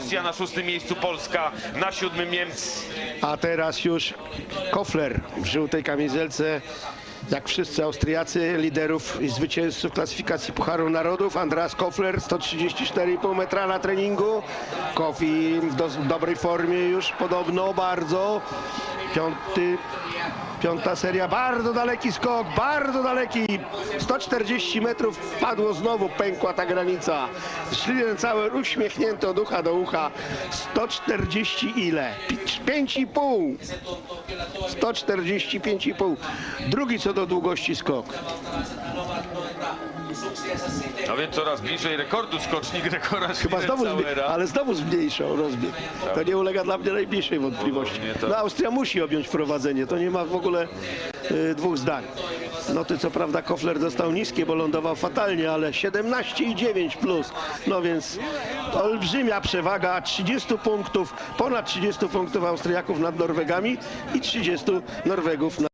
Rosja na szóstym miejscu, Polska na siódmym Niemcy. A teraz już Kofler w żółtej kamizelce. Jak wszyscy Austriacy, liderów i zwycięzców klasyfikacji Pucharu Narodów. Andreas Kofler, 134,5 metra na treningu. Kofi w do, dobrej formie już podobno bardzo. Piąty, piąta seria, bardzo daleki skok, bardzo daleki. 140 metrów wpadło znowu, pękła ta granica. Szlinen cały uśmiechnięty od ucha do ucha. 140 ile? 5,5. 145,5. Drugi co do długości skok. No więc coraz bliżej rekordu skocznik rekora Chyba znowu, ale znowu zmniejszał rozbieg. To nie ulega dla mnie najmniejszej wątpliwości. No Austria musi objąć prowadzenie, to nie ma w ogóle y, dwóch zdań. No ty co prawda Kofler dostał niskie, bo lądował fatalnie, ale 17,9 plus. No więc olbrzymia przewaga, 30 punktów, ponad 30 punktów Austriaków nad Norwegami i 30 Norwegów nad